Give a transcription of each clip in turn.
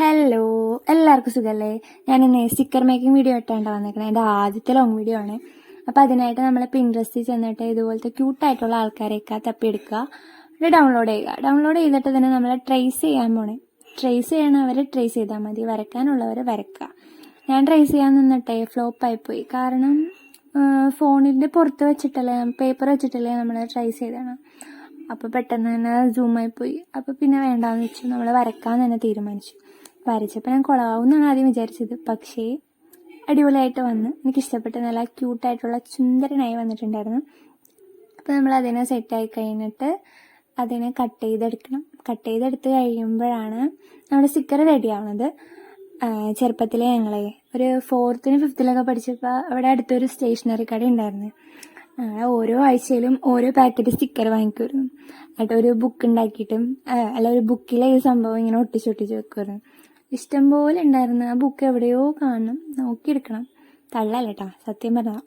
Hello എല്ലാവർക്കും സുഖല്ലേ? ഞാൻ ഇന്ന് സ്റ്റിക്കർ മേക്കിംഗ് വീഡിയോ ഇട്ടാണ്ട് വന്നേക്കണേ. എന്റെ ആദ്യത്തെ ലോങ് വീഡിയോ ആണ്. അപ്പോൾ അതിനായിട്ട് നമ്മൾ പിൻട്രസ്റ്റിൽ ചെന്നിട്ട് ഇതുപോലത്തെ ക്യൂട്ടായിട്ടുള്ള ആൾക്കാരെയൊക്കെ തപ്പിയെടുക്കുക. എന്നിട്ട് ഡൗൺലോഡ് ചെയ്യുക. ഡൗൺലോഡ് ചെയ്തിട്ട് തന്നെ നമ്മൾ ട്രേസ് ചെയ്യാൻ പോണേ. ട്രേസ് ചെയ്യണവരെ ട്രേസ് ചെയ്താൽ മതി. വരയ്ക്കാനുള്ളവർ വരയ്ക്കുക. ഞാൻ ട്രേസ് ചെയ്യാൻ നിന്നിട്ടേ ഫ്ലോപ്പായി പോയി. കാരണം ഫോണിന്റെ പുറത്ത് വെച്ചിട്ടല്ലേ പേപ്പർ വെച്ചിട്ടല്ലേ നമ്മൾ ട്രേസ് ചെയ്തതാണ് അപ്പോൾ പെട്ടെന്ന് തന്നെ സൂമായി പോയി. അപ്പോൾ പിന്നെ വേണ്ടാന്ന് വെച്ചു നമ്മൾ വരയ്ക്കാൻ തന്നെ തീരുമാനിച്ചു. വരച്ചപ്പോൾ ഞാൻ ആദ്യം വിചാരിച്ചത്. പക്ഷേ അടിപൊളിയായിട്ട് വന്ന് എനിക്ക് ഇഷ്ടപ്പെട്ട നല്ല ക്യൂട്ടായിട്ടുള്ള ചുന്ദരനായി വന്നിട്ടുണ്ടായിരുന്നു. അപ്പോൾ നമ്മൾ അതിനെ സെറ്റായി കഴിഞ്ഞിട്ട് അതിനെ കട്ട് ചെയ്തെടുക്കണം. കട്ട് ചെയ്തെടുത്ത് കഴിയുമ്പോഴാണ് നമ്മുടെ സ്റ്റിക്കർ റെഡിയാവുന്നത് ചെറുപ്പത്തിലെ ഞങ്ങളെ ഒരു ഫോർത്തിന് ഫിഫ്ത്തിലൊക്കെ പഠിച്ചപ്പോൾ അവിടെ അടുത്തൊരു സ്റ്റേഷനറി കട ഉണ്ടായിരുന്നു. ഓരോ ആഴ്ചയിലും ഓരോ പാക്കറ്റ് സ്റ്റിക്കർ വാങ്ങിക്കുമായിരുന്നു എന്നിട്ട് ഒരു ബുക്ക് ഉണ്ടാക്കിയിട്ടും അല്ല ഒരു ബുക്കിലെ ഈ സംഭവം ഇങ്ങനെ ഒട്ടിച്ചൊട്ടിച്ച് വെക്കുമായിരുന്നു ഇഷ്ടം പോലെ ഉണ്ടായിരുന്നു. ആ ബുക്ക് എവിടെയോ കാണണം. നോക്കിയെടുക്കണം. തള്ളല്ല കേട്ടോ സത്യം പറഞ്ഞാ.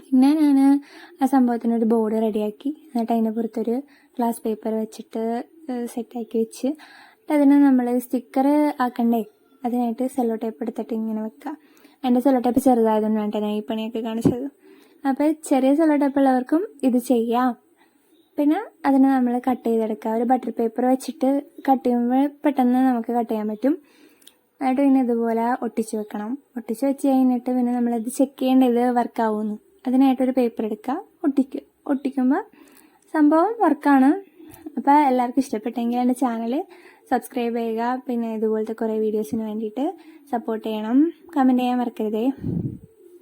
പിന്നെ ഞാൻ ആ സംഭവത്തിനൊരു ബോർഡ് റെഡിയാക്കി എന്നിട്ട് അതിന്റെ പുറത്തൊരു ഗ്ലാസ് പേപ്പർ വെച്ചിട്ട് സെറ്റാക്കി വെച്ച്. അതിന് നമ്മൾ സ്റ്റിക്കർ ആക്കണ്ടേ? അതിനായിട്ട് സെല്ലോ ടേപ്പ് എടുത്തിട്ട് ഇങ്ങനെ വെക്കുക എന്റെ സെല്ലോ ടേപ്പ് ചെറുതായതുകൊണ്ടാണ് ഞാൻ ഈ പണിയൊക്കെ കാണിച്ചത്. അപ്പോൾ ചെറിയ സെല്ലോ ടേപ്പ് ഉള്ളവർക്കും ഇത് ചെയ്യാം. പിന്നെ അതിനെ നമ്മൾ കട്ട് ചെയ്തെടുക്കുക. ഒരു ബട്ടർ പേപ്പർ വെച്ചിട്ട് കട്ട് ചെയ്യുമ്പോൾ പെട്ടെന്ന് നമുക്ക് കട്ട് ചെയ്യാൻ പറ്റും. എന്നിട്ട് പിന്നെ ഇതുപോലെ ഒട്ടിച്ചു വെക്കണം. ഒട്ടിച്ചു വെച്ച് കഴിഞ്ഞിട്ട് പിന്നെ നമ്മളത് ചെക്ക് ചെയ്യേണ്ടത് വർക്കാവുന്നു അതിനായിട്ടൊരു പേപ്പർ എടുക്കുക. ഒട്ടിക്കുക ഒട്ടിക്കുമ്പോൾ സംഭവം വർക്കാണ് അപ്പോൾ എല്ലാവർക്കും ഇഷ്ടപ്പെട്ടെങ്കിൽ എന്റെ ചാനൽ സബ്സ്ക്രൈബ് ചെയ്യുക. പിന്നെ ഇതുപോലത്തെ കുറേ വീഡിയോസിന് വേണ്ടിയിട്ട് സപ്പോർട്ട് ചെയ്യണം. കമന്റ് ചെയ്യാൻ മറക്കരുതേ.